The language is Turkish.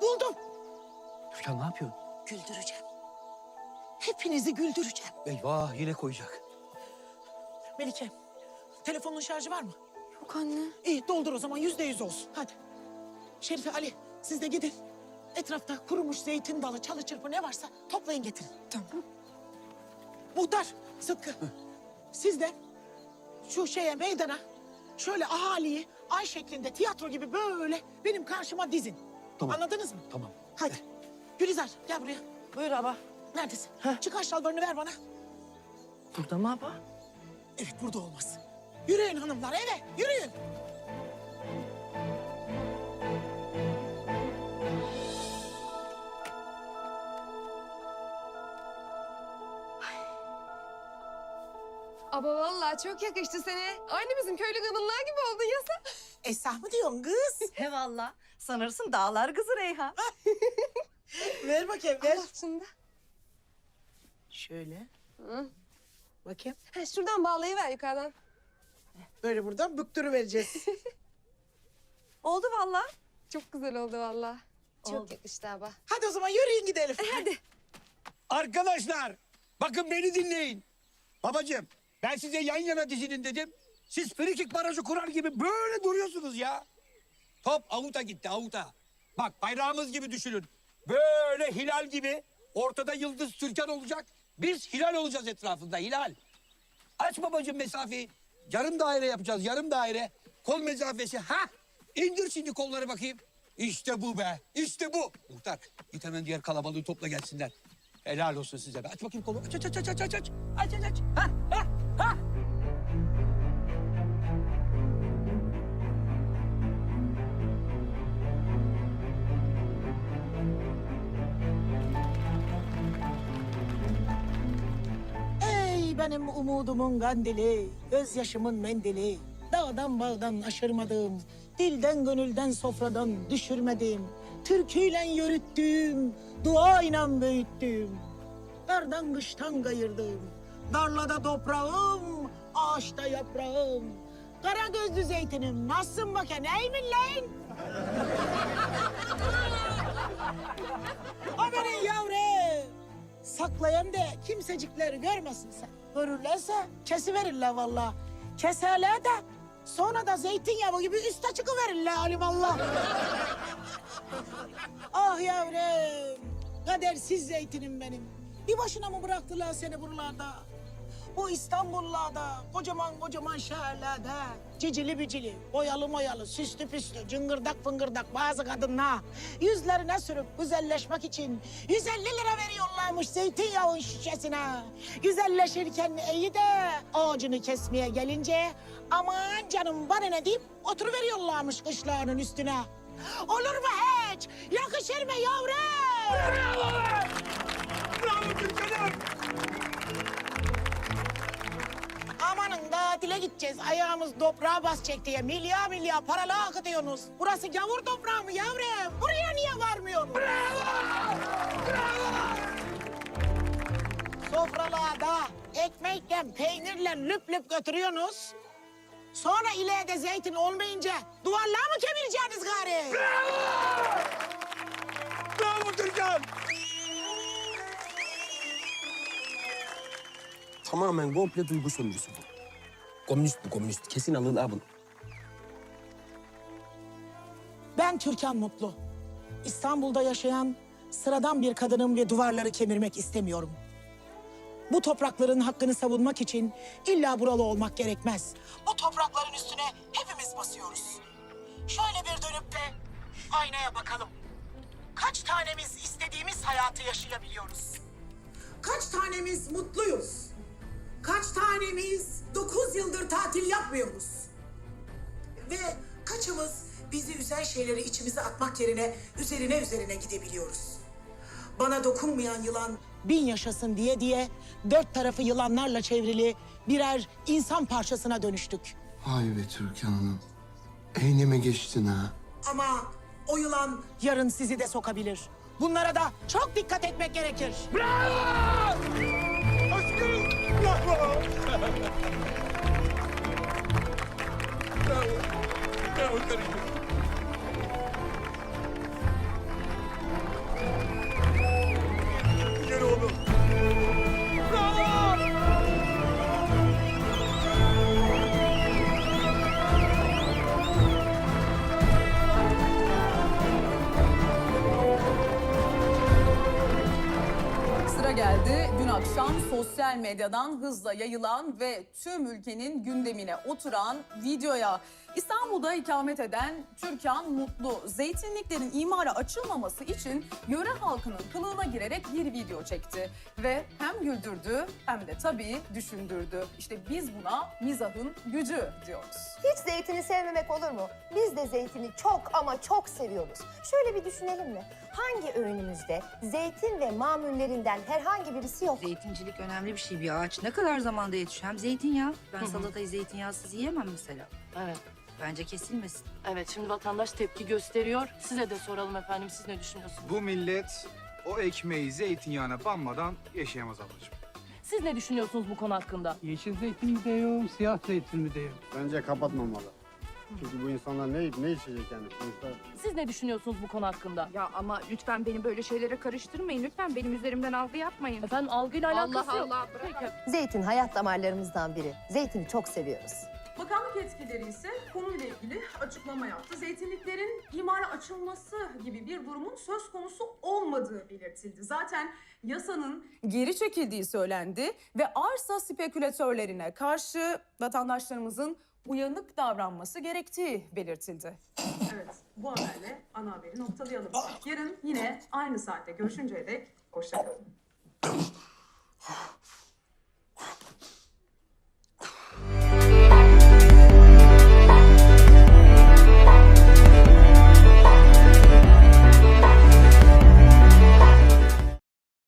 Buldum. Türkan ne yapıyorsun? Güldüreceğim. Hepinizi güldüreceğim. Eyvah yine koyacak. Melike, telefonun şarjı var mı? Yok anne. İyi doldur o zaman yüzde yüz olsun. Hadi. Şerife, Ali siz de gidin. Etrafta kurumuş zeytin dalı, çalı çırpı ne varsa toplayın getirin. Tamam. Muhtar, Sıtkı. Siz de şu şeye meydana şöyle ahaliyi ay şeklinde tiyatro gibi böyle benim karşıma dizin. Tamam. Anladınız mı? Tamam. Hadi. Gülizar gel buraya. Buyur abla. Neredesin? Çıkar şalvarını ver bana. Burada mı abla? Evet burada olmaz. Yürüyün hanımlar eve yürüyün. Aba vallahi çok yakıştı sana. Aynı bizim köylü kadınlar gibi oldun ya sen. Esah mı diyorsun kız? He valla. Sanırsın dağlar kızı Reyhan. ver bakayım ver. Al şunu da. Şöyle. Hı. Bakayım. Ha, şuradan bağlayıver yukarıdan. Böyle buradan büktürü vereceğiz. Oldu valla. Çok güzel oldu vallahi. Çok Oldu. yakıştı aba. Hadi o zaman yürüyün gidelim. Hadi. Arkadaşlar bakın beni dinleyin. Babacığım ben size yan yana dizinin dedim. Siz frikik barajı kurar gibi böyle duruyorsunuz ya. Top avuta gitti avuta. Bak bayrağımız gibi düşünün. Böyle hilal gibi ortada yıldız Türkan olacak. Biz hilal olacağız etrafında hilal. Aç babacığım mesafeyi. Yarım daire yapacağız yarım daire. Kol mesafesi ha. İndir şimdi kolları bakayım. İşte bu be. işte bu. Muhtar git hemen diğer kalabalığı topla gelsinler. Helal olsun size be. Aç bakayım kolu. Aç aç aç aç aç aç. Aç aç aç. ha ha. Benim umudumun kandili, gözyaşımın mendili. Dağdan bağdan aşırmadığım, dilden gönülden sofradan düşürmediğim, türküyle yürüttüğüm, duayla büyüttüğüm, kardan kıştan kayırdığım, darlada toprağım, ağaçta yaprağım, kara gözlü zeytinim, nasılsın bakın ey millet? Amanın yavrum. Saklayan da kimsecikler görmesin sen. Görürlerse kesiverirler valla. Keserler de sonra da zeytinyağı gibi üste çıkıverirler alimallah. ah yavrum. Kadersiz zeytinim benim. Bir başına mı bıraktılar seni buralarda? Bu İstanbullarda, kocaman kocaman şehirlerde cicili bicili, boyalı moyalı, süslü püslü, cıngırdak fıngırdak bazı kadınlar yüzlerine sürüp güzelleşmek için 150 lira veriyorlarmış zeytinyağı şişesine. Güzelleşirken iyi de ağacını kesmeye gelince aman canım bana ne deyip oturuveriyorlarmış kışlarının üstüne. Olur mu hiç? Yakışır mı yavrum? Bravo tatile gideceğiz. Ayağımız toprağa basacak diye milyar milyar paralı akıtıyorsunuz. Burası gavur toprağı mı yavrum? Buraya niye varmıyorsunuz? Bravo! Bravo! Sofralarda ekmekle, peynirle lüp lüp götürüyorsunuz. Sonra ileride zeytin olmayınca duvarlar mı kemireceksiniz gari? Bravo Türkan. Tamamen komple duygu sömürüsü bu. Komünist bu komünist. Kesin alırlar bunu. Ben Türkan Mutlu. İstanbul'da yaşayan sıradan bir kadınım ve duvarları kemirmek istemiyorum. Bu toprakların hakkını savunmak için illa buralı olmak gerekmez. Bu toprakların üstüne hepimiz basıyoruz. Şöyle bir dönüp de aynaya bakalım. Kaç tanemiz istediğimiz hayatı yaşayabiliyoruz? Kaç tanemiz mutluyuz? Kaç tanemiz 9 yıldır tatil yapmıyoruz? Ve kaçımız bizi üzen şeyleri içimize atmak yerine üzerine üzerine gidebiliyoruz. Bana dokunmayan yılan bin yaşasın diye diye dört tarafı yılanlarla çevrili birer insan parçasına dönüştük. Vay be Türkan Hanım. Eyneme geçtin ha. Ama o yılan yarın sizi de sokabilir. Bunlara da çok dikkat etmek gerekir. Aşkım. Bravo. Bravo. Bravo geldi. Dün akşam sosyal medyadan hızla yayılan ve tüm ülkenin gündemine oturan videoya İstanbul'da ikamet eden Türkan Mutlu, zeytinliklerin imara açılmaması için yöre halkının kılığına girerek bir video çekti. Ve hem güldürdü hem de tabii düşündürdü. İşte biz buna mizahın gücü diyoruz. Hiç zeytini sevmemek olur mu? Biz de zeytini çok ama çok seviyoruz. Şöyle bir düşünelim mi? Hangi öğünümüzde zeytin ve mamullerinden herhangi birisi yok? Zeytincilik önemli bir şey. Bir ağaç ne kadar zamanda yetişiyor? Hem zeytinyağı. Ben salatayı zeytinyağsız yiyemem mesela. Evet. Bence kesilmesin. Evet şimdi vatandaş tepki gösteriyor. Size de soralım efendim siz ne düşünüyorsunuz? Bu millet o ekmeği zeytinyağına banmadan yaşayamaz ablacığım. Siz ne düşünüyorsunuz bu konu hakkında? Yeşil zeytin mi diyorum, siyah zeytin mi diyorum? Bence kapatmamalı. Çünkü bu insanlar ne ne içecek yani? Sonuçta Siz ne düşünüyorsunuz bu konu hakkında? Ya ama lütfen beni böyle şeylere karıştırmayın. Lütfen benim üzerimden algı yapmayın. Efendim algıyla alakası yok. Allah, bırak. Peki. Zeytin hayat damarlarımızdan biri. Zeytini çok seviyoruz. Bakanlık yetkilileri ise konuyla ilgili açıklama yaptı. Zeytinliklerin imara açılması gibi bir durumun söz konusu olmadığı belirtildi. Zaten yasanın geri çekildiği söylendi ve arsa spekülatörlerine karşı vatandaşlarımızın uyanık davranması gerektiği belirtildi. Evet, bu haberle ana haberi noktalayalım. Yarın yine aynı saatte görüşünceye dek hoşçakalın.